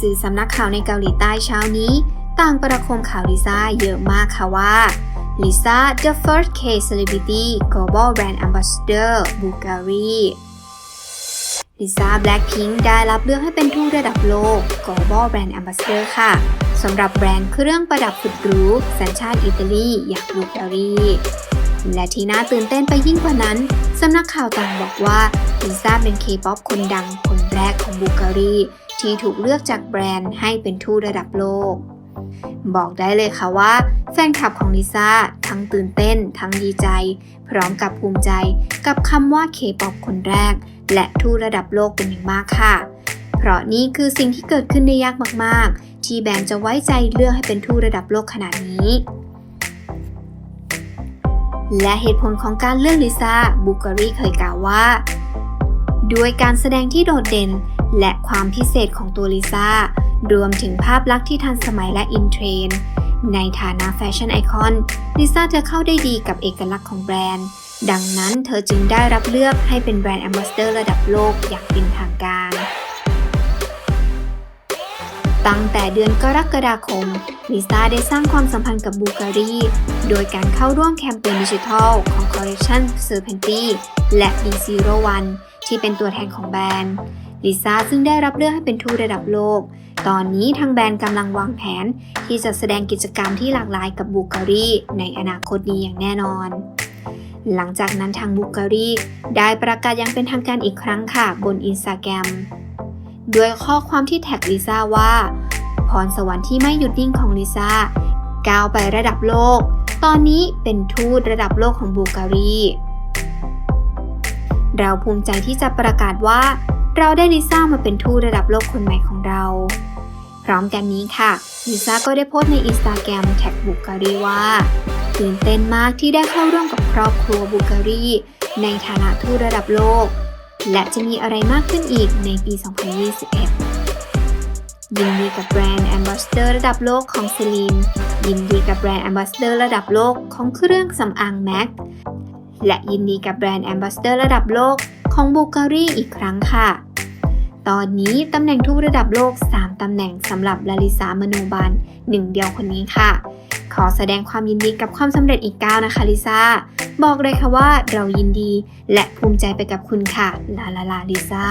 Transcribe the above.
สื่อสำนักข่าวในเกาหลีใต้เช้านี้ ต่างประโคมข่าวลิซ่าเยอะมากค่ะว่าลิซ่า the first K celebrity global brand ambassador Bulgari ลิซ่า Blackpink ได้รับเลือกให้เป็นทูตระดับโลก global brand ambassador ค่ะสำหรับแบรนด์เครื่องประดับสุดหรูสัญชาติอิตาลีอย่าง Bulgari และที่น่าตื่นเต้นไปยิ่งกว่านั้น สำนักข่าวต่างบอกว่าลิซ่าเป็นเคป๊อปคนดังคนแรกของบูการี ที่ถูกเลือกจากแบรนด์ให้เป็นทูตระดับโลก บอกได้เลยค่ะว่า แฟนคลับของลิซ่าทั้งตื่นเต้น ทั้งดีใจ พร้อมกับภูมิใจ กับคำว่าเคป๊อปคนแรก และทูตระดับโลกเป็นอย่างมากค่ะ เพราะนี่คือสิ่งที่เกิดขึ้นได้ยากมากๆ ที่แบรนด์จะไว้ใจเลือกให้เป็นทูตระดับโลกขนาดนี้และเหตุผลของการเลือกลิซ่าบูการีเคยกล่าวว่า ด้วยการแสดงที่โดดเด่น และความพิเศษของตัวลิซ่ารวมถึงภาพลักษณ์ที่ทันสมัยและอินเทรนด์ในฐานะแฟชั่นไอคอนลิซ่าจะเข้าได้ดีกับเอกลักษณ์ของแบรนด์ ดังนั้นเธอจึงได้รับเลือกให้เป็นแบรนด์แอมบาสเดอร์ระดับโลกอย่างเป็นทางการ ตั้งแต่เดือนกรกฎาคมลิซ่าได้สร้างความสัมพันธ์กับบูการีโดยการเข้าร่วมแคมเปญดิจิทัลของคอลเลคชันเซอร์เพนตีและ D01 ที่เป็นตัวแทนของแบรนด์ ลิซ่าซึ่งได้รับเลือกให้เป็นทูตระดับโลก ตอนนี้ทางแบรนด์กำลังวางแผน ที่จะแสดงกิจกรรมที่หลากหลายกับบูการีในอนาคตนี้อย่างแน่นอน หลังจากนั้นทางบูการีได้ประกาศอยังเป็นทางการอีกครั้งค่ะบนอินสตาแกรมด้วยข้อความที่แท็กลิซ่าว่า พรสวรรค์ที่ไม่หยุดนิ่งของลิซ่าก้าวไประดับโลก ตอนนี้เป็นทูตระดับโลกของบูการี เราภูมิใจที่จะประกาศว่า เราได้ลิซ่ามาเป็นทูตระดับโลกคนใหม่ของเรา พร้อมกันนี้ค่ะลิซ่าก็ได้โพสต์ในอินสตาแกรมแท็กบูการีว่าตื่นเต้นมากที่ได้เข้าร่วมกับครอบครัวบูการีในฐานะทูตระดับโลก และจะมีอะไรมากขึ้นอีกในปี 2021 ยินดีกับแบรนด์แอมบาสเดอร์ระดับโลกของเซลีนยินดีกับแบรนด์แอมบาสเดอร์ระดับโลกของเครื่องสำอางแม็กและยินดีกับแบรนด์แอมบาสเดอร์ระดับโลกของบูการีอีกครั้งค่ะ ตอนนี้ตำแหน่งทูตระดับโลก 3 ตำแหน่งสำหรับลาลิสามโนบันหนึ่งเดียวคนนี้ค่ะ ขอแสดงความยินดีกับความสำเร็จอีกก้าวนะคะลิซ่า บอกเลยค่ะว่าเรายินดีและภูมิใจไปกับคุณค่ะ ลาลาลาลิซ่า